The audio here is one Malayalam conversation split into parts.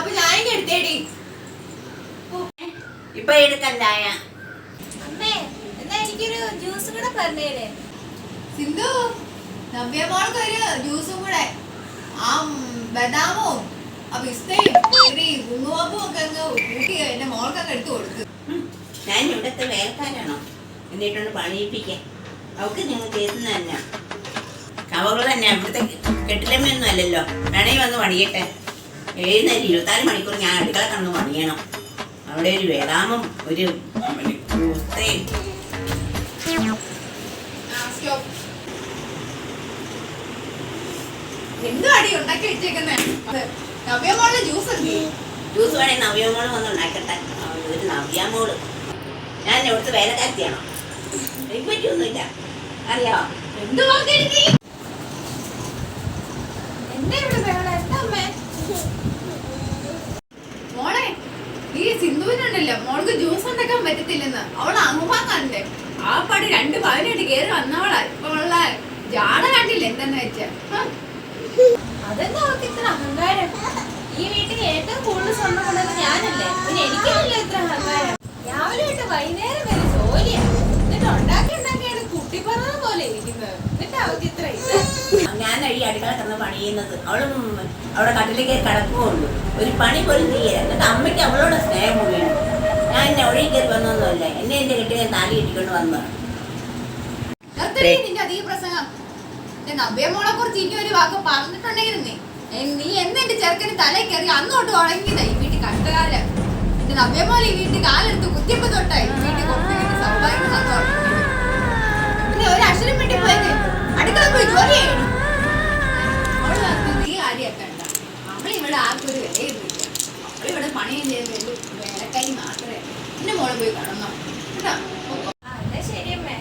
അപ്പൊ ഞാൻ എടുത്തേടി. ഇപ്പൊ എടുക്കണ്ടായ. സിന്ധു നവ്യ മോൾക്ക് ഒരു ജ്യൂസും കൂടെ. ആ ബദാമും ആ പിസ്തയും ഈ ഒക്കെ അങ്ങ് കൂട്ടി എന്റെ മോൾക്കൊക്കെ എടുത്തു കൊടുത്തു ഞാൻ ഇവിടുത്തെ വേലക്കാരാണോ? എന്നിട്ടൊന്ന് പണിയിപ്പിക്കാം. അവക്ക് നിങ്ങൾ തീർന്നതന്നെ അവൾ തന്നെ അവിടുത്തെ കെട്ടിലമ്മയൊന്നും അല്ലല്ലോ. വേണമെങ്കിൽ വന്ന് പണിയട്ടെ. എഴുന്നേരം ഇരുപത്താറ് മണിക്കൂർ ഞാൻ അടുക്കള കണ്ണു പണിയണം. അവിടെ ഒരു വേദാമം ഒരു ഉസ്തയും എന്ത് അടി ഉണ്ടാക്കി വെച്ചേക്കുന്നേ? നവ്യമോളുടെ ജ്യൂസ് ജ്യൂസ് വേണമെങ്കിൽ നവ്യമോൾ വന്ന് ഉണ്ടാക്കട്ടെ. ഒരു നവ്യാമോൾ ഞാൻ ഇവിടുത്തെ വേലക്കാരത്തിയാണോ? എനിക്ക് പറ്റിയൊന്നുമില്ല അറിയാമോ എന്ത് എന്നെ ഇവിടെ വേണം എന്താ അമ്മേ മോളെ ഈ സിന്ധുവിനുണ്ടല്ലോ. മോൾക്ക് ജ്യൂസ് ഉണ്ടാക്കാൻ പറ്റത്തില്ലെന്ന്. അവൾ അമ്മ കണ്ടേ. ആ പടി രണ്ട് പവനായിട്ട് കയറി വന്നവളാ. ഇപ്പൊ ഉള്ള ജാട കണ്ടില്ല എന്തെന്ന് വെച്ച? അതെന്താ അവർക്ക് ഇത്ര അഹങ്കാരം? ഈ വീട്ടിൽ ഏറ്റവും കൂടുതൽ സ്വർണം കൊണ്ടത് ഞാനല്ലേ? പിന്നെ എനിക്കാണല്ലോ ഇത്ര അഹങ്കാരം. രാവിലെ തൊട്ട് വൈകുന്നേരം വരെ ജോലിയാണ് എന്നിട്ട് ഉണ്ടാക്കി ഉണ്ടാക്കിയാണ് കുട്ടിപ്പറന്ന പോലെ ഇരിക്കുന്നത്. എന്നിട്ട് അവർക്ക് ഇത്ര ഇത്. ഞാൻ ഈ അടുക്കള കിടന്ന് പണിയുന്നത്. അവളും അവിടെ കട്ടിലേക്ക് കിടക്കുകയുള്ളൂ ഒരു പണി പോലും ചെയ്യല എന്നിട്ട് അമ്മയ്ക്ക് അവളോട് സ്നേഹം വേണം ഞാൻ എന്നെ ഒഴുകി കയറി വന്നൊന്നുമല്ല. എന്നെ എന്റെ കെട്ടിയ താലി ഇട്ടിക്കൊണ്ട് വന്നതാണ് നിന്റെ അധിക പ്രസംഗം. നവ്യമോളെ കുറിച്ച് ഇനി ഒരു വാക്ക് പറഞ്ഞിട്ടുണ്ടെങ്കിൽ നീ എന്ന് ചെറുക്കന് തലയിൽ കയറി അന്നോട്ട് ഉടങ്ങിയതാ ഈ വീട്ടിൽ കഷ്ടകാലം. എന്റെ നവ്യമോളെ ഈ വീട്ടിൽ കാലെടുത്ത് കുത്തിയപ്പോ തൊട്ടായി വീട്ടിൽ കൊടുത്തിട്ട് സൗഭാഗ്യം പോയി കടന്നോ. കേട്ടോ? അമ്മേ.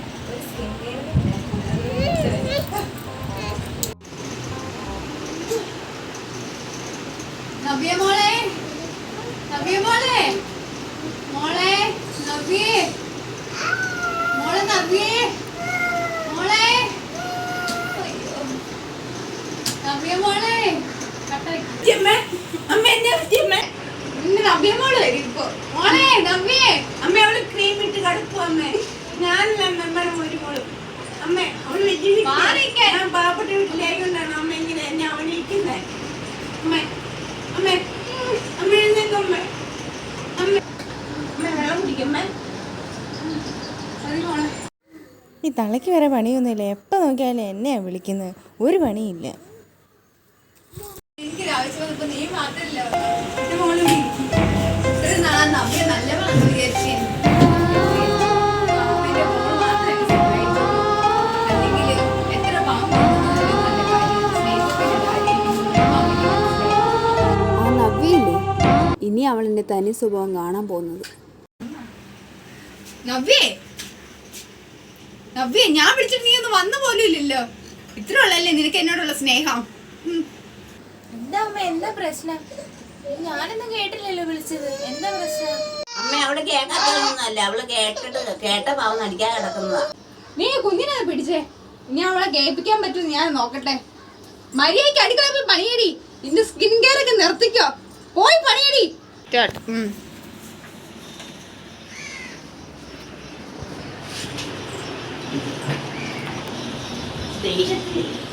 നവ്യ മോളെ? നവ്യ മോളെ? മോളെ നവ്യേ? മോളെ നവ്യേ? മോളെ. നവ്യ മോളെ കട്ടായി. അമ്മ എന്നെ പറ്റിയമ്മേ ഇപ്പൊ. മോളെ നവ്യേ. അമ്മ അവൾ ക്രീം ഇട്ട് കിടക്കും അമ്മേ. ഞാനല്ല ഒരു മോളും. അമ്മേ അവൾ വലിയ. ഞാൻ പാവപ്പെട്ട അമ്മ ഇങ്ങനെ എന്നെ അവനിക്കുന്നത് അമ്മ അമ്മേ അമ്മ എഴുന്നേക്കമ്മ അമ്മ. അമ്മ. വെള്ളം കുടിക്കമ്മേ മതി മോളെ. ഈ തളയ്ക്ക് വരെ പണിയൊന്നുമില്ല. എപ്പോൾ നോക്കിയാലും എന്നെയാണ് വിളിക്കുന്നത് ഒരു പണിയില്ല. എനിക്കൊരു ആവശ്യം നീ മാത്രല്ല നവ്യ നല്ലവളാന്ന് വിചാരിച്ചേ. ഇനി അവളെന്റെ തനി സ്വഭാവം കാണാൻ പോകുന്നത്. നവ്യേ? നവ്യേ ഞാൻ വിളിച്ചിട്ട് നീ ഒന്ന് വന്നു പോലും ഇല്ലല്ലോ. ഇത്ര ഉള്ളല്ലേ നിനക്ക് എന്നോടുള്ള സ്നേഹം. എന്താ അമ്മ എന്താ പ്രശ്നം? ഞാനൊന്നും കേട്ടില്ലല്ലോ വിളിച്ചത്. എന്താ പ്രശ്നം? അമ്മ അവൾ കേൾക്കാത്തതൊന്നുമല്ല അവൾ കേട്ടിട്ട് കേട്ട പാവം നടിക്കാൻ കിടക്കുന്നതാ. നീ കുഞ്ഞിനെ പിടിച്ചേ. ഇനി അവളെ കേൾപ്പിക്കാൻ പറ്റും ഞാൻ നോക്കട്ടെ. മര്യാദയ്ക്ക് അടുക്കള പോയി പണിയടി. ഇന്ന് സ്കിൻ കെയർ ഒക്കെ നിർത്തിക്കോ. പോയി പണിയടി. ഉം. ദേഷ്യത്തിൽ.